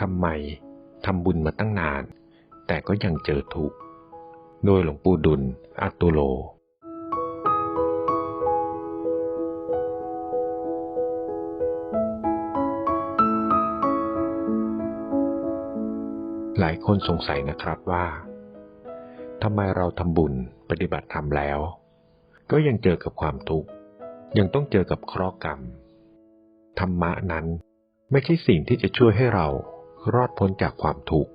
ทำไมทำบุญมาตั้งนาน แต่ก็ยังเจอทุกข์ โดยหลวงปู่ดุลอัตตุโลหลายคนสงสัยนะครับว่าทำไมเราทำบุญปฏิบัติธรรมแล้ว ก็ยังเจอกับความทุกข์ยังต้องเจอกับเคราะห์กรรม ธรรมะนั้นไม่ใช่สิ่งที่จะช่วยให้เรา รอดพ้นจากความทุกข์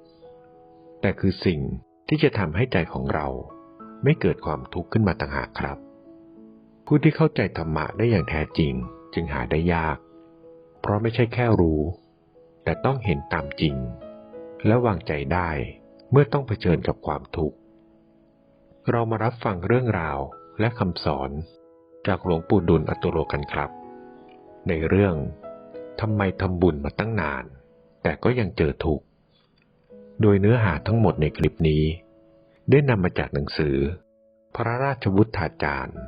แต่คือสิ่งที่จะทำให้ใจของเราไม่เกิดความทุกข์ขึ้นมาต่างหากครับ ผู้ที่เข้าใจธรรมะได้อย่างแท้จริงจึงหาได้ยาก เพราะไม่ใช่แค่รู้ แต่ต้องเห็นตามจริง และวางใจได้เมื่อต้องเผชิญกับความทุกข์ เรามารับฟังเรื่องราวและคำสอนจากหลวงปู่ดุลอัตโตโลกันครับ ในเรื่องทำไมทำบุญมาตั้งนาน แต่ก็ยังเจอทุกข์ โดยเนื้อหาทั้งหมดในคลิปนี้ ได้นำมาจากหนังสือ พระราชวุฒาจารย์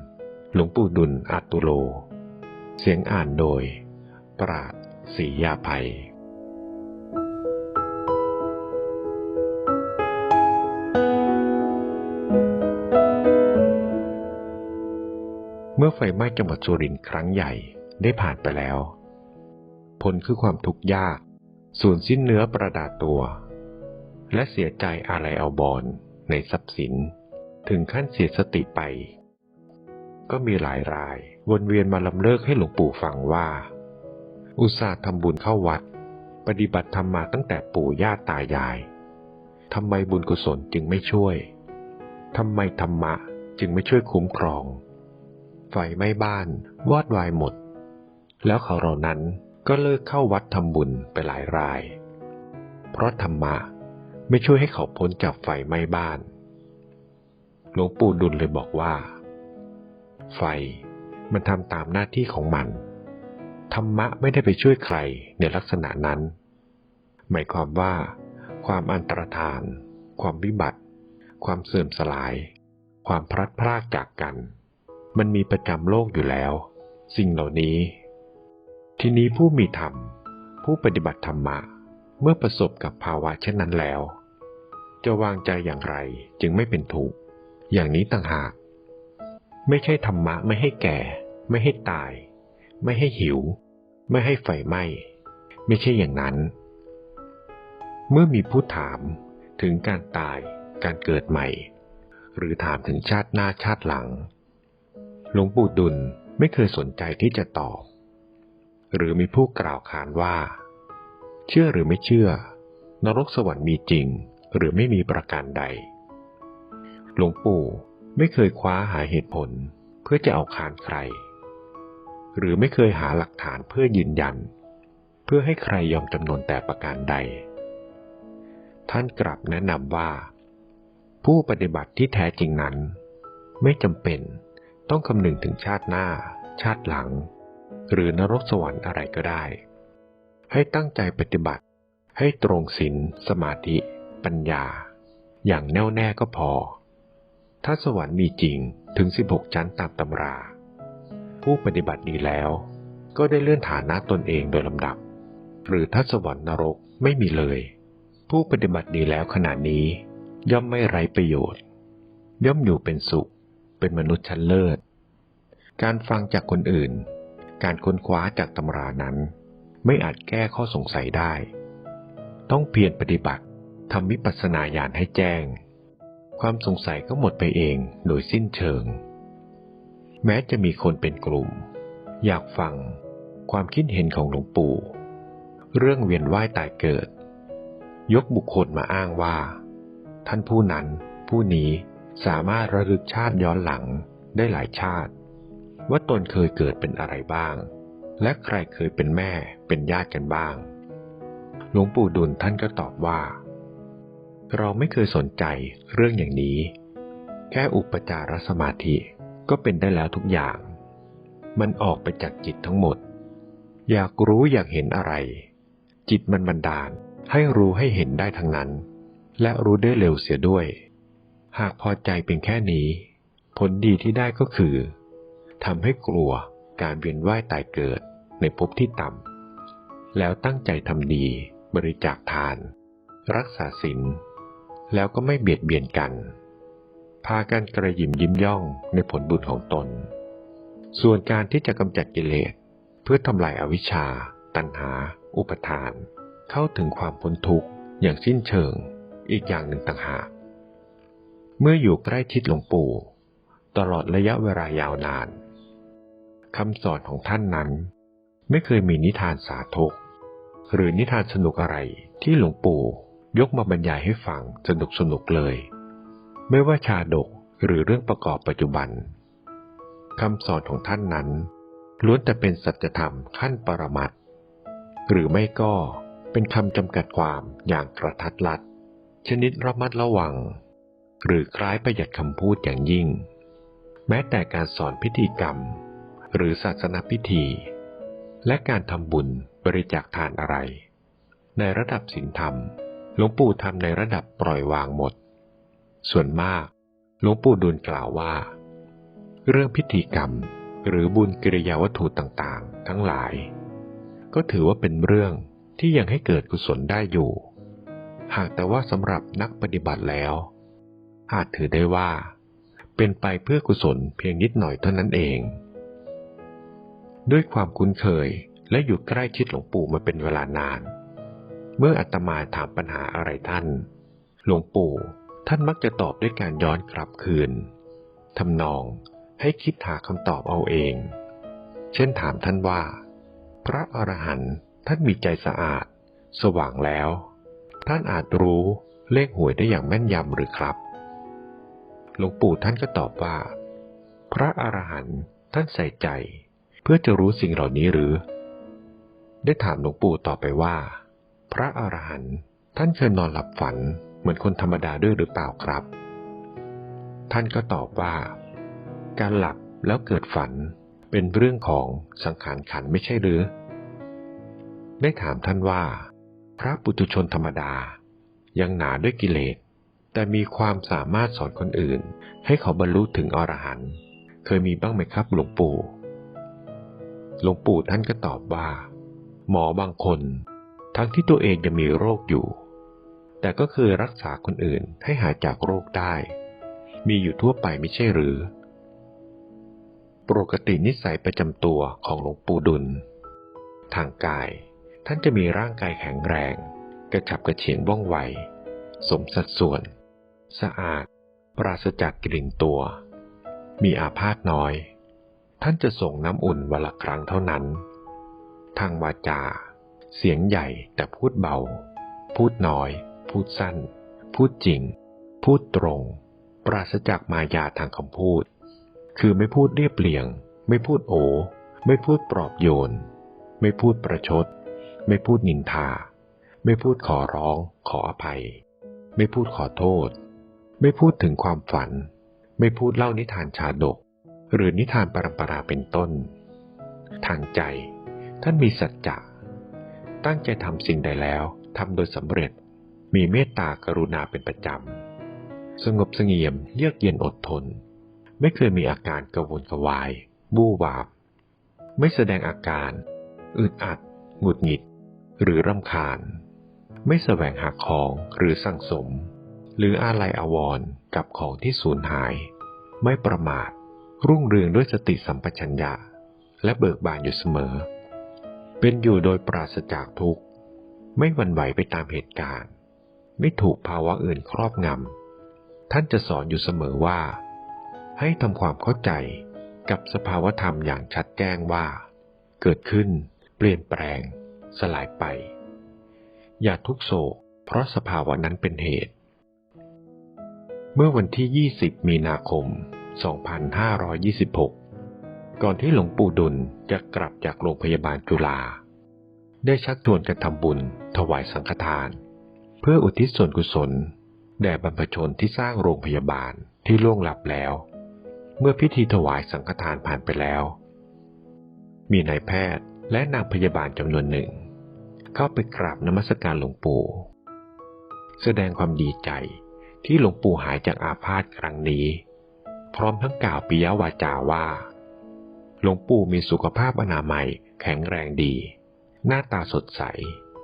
หลวงปู่ดุลอัตตุโล เสียงอ่านโดย ปราดศรียาภัยเมื่อไฟไหม้จังหวัดสุรินทร์ครั้งใหญ่ได้ผ่านไปแล้ว ผลคือความทุกข์ยาก สูญสิ้นเนื้อประดาตัว และเสียใจอะไรเอาบอนในทรัพย์สิน ถึงขั้นเสียสติไป ก็มีหลายรายวนเวียนมาลำเลิกให้หลวงปู่ฟังว่า อุตส่าห์ทำบุญเข้าวัด ปฏิบัติธรรมมาตั้งแต่ปู่ย่าตายายทำไมบุญกุศลจึงไม่ช่วย ทำไมธรรมะจึงไม่ช่วยคุ้มครอง ไฟไหม้บ้านวอดวายหมด แล้วเขาเหล่านั้น ก็เลิกเข้าวัดทำบุญไปหลายราย เพราะธรรมะไม่ช่วยให้เขาพ้นจากไฟไหม้บ้าน หลวงปู่ดุลเลยบอกว่า ไฟมันทำตามหน้าที่ของมัน ธรรมะไม่ได้ไปช่วยใครในลักษณะนั้น หมายความว่า ความอันตรธาน ความวิบัติ ความเสื่อมสลาย ความพลัดพรากจากกัน มันมีประจำโลกอยู่แล้ว สิ่งเหล่านี้ ทีนี้ผู้มีธรรม ผู้ปฏิบัติธรรมะเมื่อประสบกับภาวะเช่นนั้นแล้ว จะวางใจอย่างไรจึงไม่เป็นทุกข์อย่างนี้ต่างหาก ไม่ใช่ธรรมะไม่ให้แก่ ไม่ให้ตาย ไม่ให้หิว ไม่ให้ไฟไหม้ไม่ใช่อย่างนั้น เมื่อมีผู้ถามถึงการตายการเกิดใหม่ หรือถามถึงชาติหน้าชาติหลัง หลวงปู่ดุลไม่เคยสนใจที่จะตอบ หรือมีผู้กล่าวขานว่า เชื่อหรือไม่เชื่อ นรกสวรรค์มีจริง หรือไม่มีประการใด หลวงปู่ไม่เคยคว้าหาเหตุผลเพื่อจะเอาขานใคร หรือไม่เคยหาหลักฐานเพื่อยืนยัน เพื่อให้ใครยอมจำนวนแต่ประการใด ท่านกลับแนะนำว่า ผู้ปฏิบัติที่แท้จริงนั้น ไม่จำเป็นต้องคำนึงถึงชาติหน้า ชาติหลัง หรือนรกสวรรค์อะไรก็ได้ ให้ตั้งใจปฏิบัติ ให้ตรงศีลสมาธิ ปัญญา อย่างแน่วแน่ก็พอ ถ้าสวรรค์มีจริงถึง 16 ชั้นตามตำรา ผู้ปฏิบัติดีแล้ว ก็ได้เลื่อนฐานะตนเองโดยลำดับ หรือถ้าสวรรค์นรกไม่มีเลย ผู้ปฏิบัติดีแล้วขณะนี้ ย่อมไม่ไร้ประโยชน์ ย่อมอยู่เป็นสุข เป็นมนุษย์ชั้นเลิศการฟังจากคนอื่น การค้นคว้าจากตำรานั้น ไม่อาจแก้ข้อสงสัยได้ ต้องเพียรปฏิบัติทำวิปัสสนาญาณให้แจ้ง ความสงสัยก็หมดไปเองโดยสิ้นเชิง แม้จะมีคนเป็นกลุ่ม อยากฟังความคิดเห็นของหลวงปู่ เรื่องเวียนว่ายตายเกิด ยกบุคคลมาอ้างว่า ท่านผู้นั้นผู้นี้สามารถระลึกชาติย้อนหลังได้หลายชาติ ว่าตนเคยเกิดเป็นอะไรบ้าง และใครเคยเป็นแม่เป็นญาติกันบ้าง หลวงปู่ดุลท่านก็ตอบว่า เราไม่เคยสนใจเรื่องอย่างนี้ แค่อุปจารสมาธิก็เป็นได้แล้วทุกอย่าง มันออกไปจากจิตทั้งหมด อยากรู้อยากเห็นอะไร จิตมันบันดาลให้รู้ให้เห็นได้ทั้งนั้น และรู้ได้เร็วเสียด้วย หากพอใจเป็นแค่นี้ ผลดีที่ได้ก็คือ ทำให้กลัวการเวียนว่ายตายเกิดในภพที่ต่ำ แล้วตั้งใจทำดี บริจาคทาน รักษาศีลแล้วก็ไม่เบียดเบียนกัน พากันกระยิมยิ้มย่องในผลบุญของตน ส่วนการที่จะกำจัดกิเลสเพื่อทำลายอาวิชชา ตัณหา อุปทาน เข้าถึงความพ้นทุกข์อย่างสิ้นเชิงอีกอย่างหนึ่งต่างหากเมื่ออยู่ใกล้ชิดหลวงปู่ ตลอดระยะเวลายาวนาน คำสอนของท่านนั้น ไม่เคยมีนิทานสาธก หรือนิทานสนุกอะไรที่หลวงปู่ยกมาบรรยายให้ฟังสนุกสนุกเลย ไม่ว่าชาดกหรือเรื่องประกอบปัจจุบันคำสอนของท่านนั้น ล้วนแต่เป็นสัจธรรมขั้นปรมัตหรือไม่ก็เป็นคำจำกัดความอย่างกระทัดรัด ชนิดระมัดระวัง หรือคล้ายประหยัดคำพูดอย่างยิ่ง แม้แต่การสอนพิธีกรรม หรือศาสนพิธี และการทำบุญบริจาคทานอะไร ในระดับศีลธรรม หลวงปู่ทำในระดับปล่อยวางหมด ส่วนมาก หลวงปู่ดูลกล่าวว่า เรื่องพิธีกรรมหรือบุญกิริยาวัตถุต่างๆ ทั้งหลาย ก็ถือว่าเป็นเรื่องที่ยังให้เกิดกุศลได้อยู่ หากแต่ว่าสำหรับนักปฏิบัติแล้ว อาจถือได้ว่า เป็นไปเพื่อกุศลเพียงนิดหน่อยเท่านั้นเอง ด้วยความคุ้นเคยและอยู่ใกล้ชิดหลวงปู่มาเป็นเวลานาน เมื่ออาตมาถามปัญหาอะไรท่าน หลวงปู่ท่านมักจะตอบด้วยการย้อนกลับคืนทำนองให้คิดหาคำตอบเอาเอง เช่นถามท่านว่า พระอรหันต์ท่านมีใจสะอาด สว่างแล้ว ท่านอาจรู้เลขหวยได้อย่างแม่นยำหรือครับ หลวงปู่ท่านก็ตอบว่า พระอรหันต์ท่านใส่ใจ เพื่อจะรู้สิ่งเหล่านี้หรือ ได้ถามหลวงปู่ต่อไปว่า พระอรหันต์ท่านเคยนอนหลับฝันเหมือนคนธรรมดาด้วยหรือเปล่าครับ ท่านก็ตอบว่า การหลับแล้วเกิดฝันเป็นเรื่องของสังขารขันไม่ใช่หรือ ได้ถามท่านว่า พระปุถุชนธรรมดา ยังหนาด้วยกิเลส แต่มีความสามารถสอนคนอื่น ให้เขาบรรลุถึงอรหันต์เคยมีบ้างไหมครับหลวงปู่ หลวงปู่ท่านก็ตอบว่า หมอบางคน ทั้งที่ตัวเองยังมีโรคอยู่ แต่ก็เคยรักษาคนอื่นให้หายจากโรคได้ มีอยู่ทั่วไปไม่ใช่หรือ ปกตินิสัยประจำตัวของหลวงปู่ดุล ทางกาย ท่านจะมีร่างกายแข็งแรง กระฉับกระเฉงว่องไว สมสัดส่วน สะอาด ปราศจากกลิ่นตัว มีอาพาธน้อย ท่านจะส่งน้ำอุ่นวันละครั้งเท่านั้น ทางวาจา เสียงใหญ่แต่พูดเบา พูดน้อย พูดสั้น พูดจริง พูดตรง ปราศจากมายาทางคำพูด คือไม่พูดเรียบเรียง ไม่พูดโอ ไม่พูดปลอบโยน ไม่พูดประชด ไม่พูดนินทา ไม่พูดขอร้อง ขออภัย ไม่พูดขอโทษ ไม่พูดถึงความฝัน ไม่พูดเล่านิทานชาดก หรือนิทานปรำปราเป็นต้น ทางใจ ท่านมีสัจจะตั้งใจทำสิ่งใดแล้วทำโดยสำเร็จ มีเมตตากรุณาเป็นประจำ สงบเสงี่ยมเยือกเย็นอดทน ไม่เคยมีอาการกระวนกระวาย บู้วาบ ไม่แสดงอาการ อึดอัด หงุดหงิด หรือรำคาญ ไม่แสวงหาของหรือสั่งสม หรืออาลัยอาวรณ์กับของที่สูญหาย ไม่ประมาท รุ่งเรืองด้วยสติสัมปชัญญะ และเบิกบานอยู่เสมอ เป็นอยู่โดยปราศจากทุกข์ ไม่หวั่นไหวไปตามเหตุการณ์ ไม่ถูกภาวะอื่นครอบงำ ท่านจะสอนอยู่เสมอว่า ให้ทำความเข้าใจกับสภาวธรรมอย่างชัดแจ้งว่า เกิดขึ้น เปลี่ยนแปลง สลายไป อย่าทุกโศก เพราะสภาวะนั้นเป็นเหตุ เมื่อวันที่ 20 มีนาคม 2526 ก่อนที่หลวงปู่ดุลจะกลับจากโรงพยาบาลจุฬา ได้ชักชวนกันทำบุญถวายสังฆทาน เพื่ออุทิศส่วนกุศล แด่บรรพชนที่สร้างโรงพยาบาลที่ล่วงลับแล้ว เมื่อพิธีถวายสังฆทานผ่านไปแล้ว มีนายแพทย์และนางพยาบาลจำนวนหนึ่ง เข้าไปกราบนมัสการหลวงปู่ แสดงความดีใจที่หลวงปู่หายจากอาพาธครั้งนี้ พร้อมทั้งกล่าวปิยวาจาว่า หลวงปู่มีสุขภาพอนามัยแข็งแรงดี หน้าตาสดใส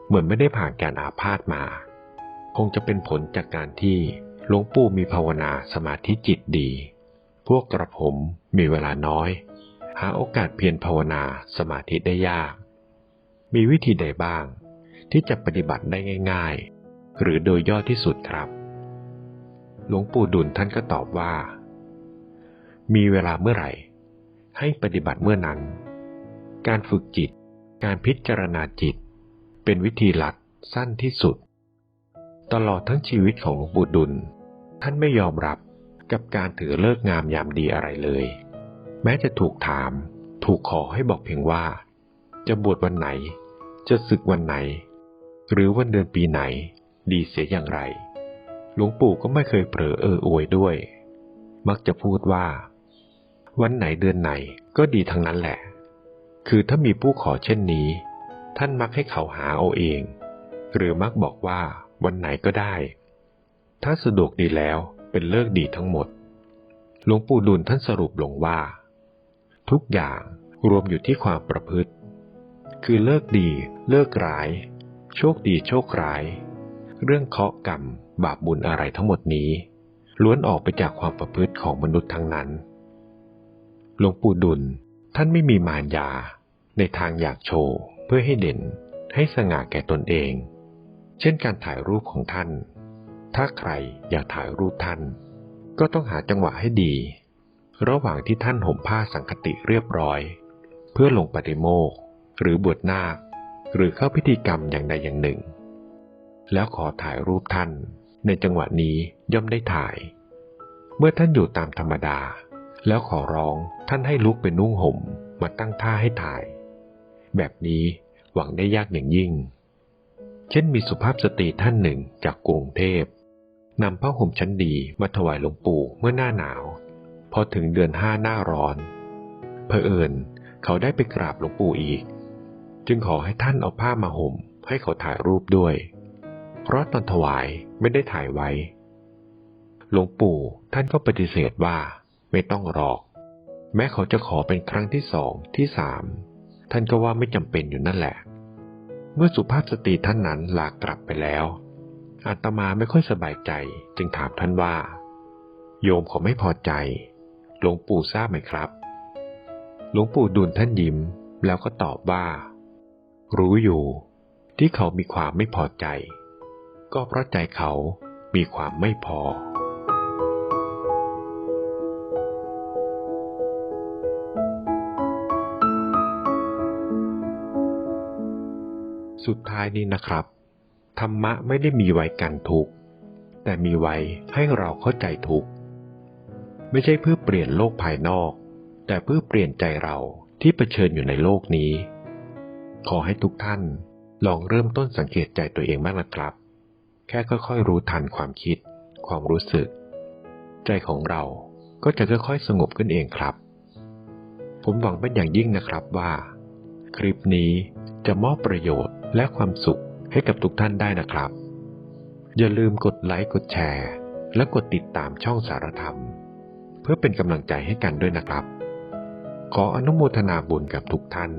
เหมือนไม่ได้ผ่านการอาพาธมา คงจะเป็นผลจากการที่หลวงปู่มีภาวนาสมาธิจิตดี พวกกระผมมีเวลาน้อย หาโอกาสเพียรภาวนาสมาธิได้ยาก มีวิธีใดบ้าง ที่จะปฏิบัติได้ง่าย ๆ หรือโดยย่อที่สุดครับ หลวงปู่ดุลท่านก็ตอบว่า มีเวลาเมื่อไหร่ ให้ปฏิบัติเมื่อนั้น การฝึกจิต การพิจารณาจิต เป็นวิธีหลักสั้นที่สุด ตลอดทั้งชีวิตของหลวงปู่ดุล ท่านไม่ยอมรับกับการถือเลิกงามยามดีอะไรเลย แม้จะถูกถาม ถูกขอให้บอกเพียงว่า จะบวชวันไหน จะศึกวันไหน หรือวันเดือนปีไหน ดีเสียอย่างไร หลวงปู่ก็ไม่เคยเผลอเอออวยด้วย มักจะพูดว่า วันไหนเดือนไหนก็ดีทั้งนั้นแหละ คือถ้ามีผู้ขอเช่นนี้ ท่านมักให้เขาหาเอาเอง หรือมักบอกว่าวันไหนก็ได้ ถ้าสะดวกดีแล้วเป็นเลิกดีทั้งหมด หลวงปู่ดุลท่านสรุปลงว่า ทุกอย่างรวมอยู่ที่ความประพฤติ คือเลิกดี เลิกร้าย โชคดีโชคร้าย เรื่องเคาะกรรม บาปบุญอะไรทั้งหมดนี้ ล้วนออกไปจากความประพฤติของมนุษย์ทั้งนั้น หลวงปู่ดุล ท่านไม่มีมารยา ในทางอยากโชว์เพื่อให้เด่น ให้สง่าแก่ตนเอง เช่นการถ่ายรูปของท่าน ถ้าใครอยากถ่ายรูปท่าน ก็ต้องหาจังหวะให้ดี ระหว่างที่ท่านห่มผ้าสังคติเรียบร้อย เพื่อลงปฏิโมกหรือบวชนาค หรือเข้าพิธีกรรมอย่างใดอย่างหนึ่ง แล้วขอถ่ายรูปท่าน ในจังหวะนี้ย่อมได้ถ่าย เมื่อท่านอยู่ตามธรรมดา แล้วขอร้องท่านให้ลุกเป็นนุ่งห่มมาตั้งท่าให้ถ่าย แบบนี้หวังได้ยากอย่างยิ่ง เช่นมีสุภาพสตรีท่านหนึ่งจากกรุงเทพนำผ้าห่มชั้นดีมาถวายหลวงปู่เมื่อหน้าหนาว พอถึงเดือนห้าหน้าร้อนเผอิญเขาได้ไปกราบหลวงปู่อีก จึงขอให้ท่านเอาผ้ามาห่มให้เขาถ่ายรูปด้วย เพราะตอนถวายไม่ได้ถ่ายไว้ หลวงปู่ท่านก็ปฏิเสธว่า ไม่ต้องหรอก แม้เขาจะขอเป็นครั้งที่สองที่สามท่านก็ว่าไม่จำเป็นอยู่นั่นแหละ เมื่อสุภาพสตรีท่านนั้นลากลับไปแล้วอาตมาไม่ค่อยสบายใจ จึงถามท่านว่า โยมเขาไม่พอใจหลวงปู่ทราบไหมครับหลวงปู่ดุลท่านยิ้ม แล้วก็ตอบว่า รู้อยู่ที่เขามีความไม่พอใจ ก็เพราะใจเขามีความไม่พอ สุดท้ายนี้นะครับ ธรรมะไม่ได้มีไว้กันทุกข์แต่มีไว้ให้เราเข้าใจทุกข์ไม่ใช่เพื่อเปลี่ยนโลกภายนอก แต่เพื่อเปลี่ยนใจเราที่เผชิญอยู่ในโลกนี้ ขอให้ทุกท่านลองเริ่มต้นสังเกตใจตัวเองบ้างนะครับ แค่ค่อยๆรู้ทันความคิด ความรู้สึก ใจของเราก็จะค่อยๆสงบขึ้นเองครับ ผมหวังเป็นอย่างยิ่งนะครับว่า คลิปนี้จะมอบประโยชน์ และความสุขให้กับทุกท่านได้นะครับ อย่าลืมกดไลค์กดแชร์ และกดติดตามช่องสารธรรม เพื่อเป็นกำลังใจให้กันด้วยนะครับ ขออนุโมทนาบุญกับทุกท่าน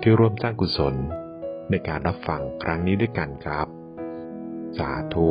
ที่ร่วมสร้างกุศลในการรับฟังครั้งนี้ด้วยกันครับ สาธุ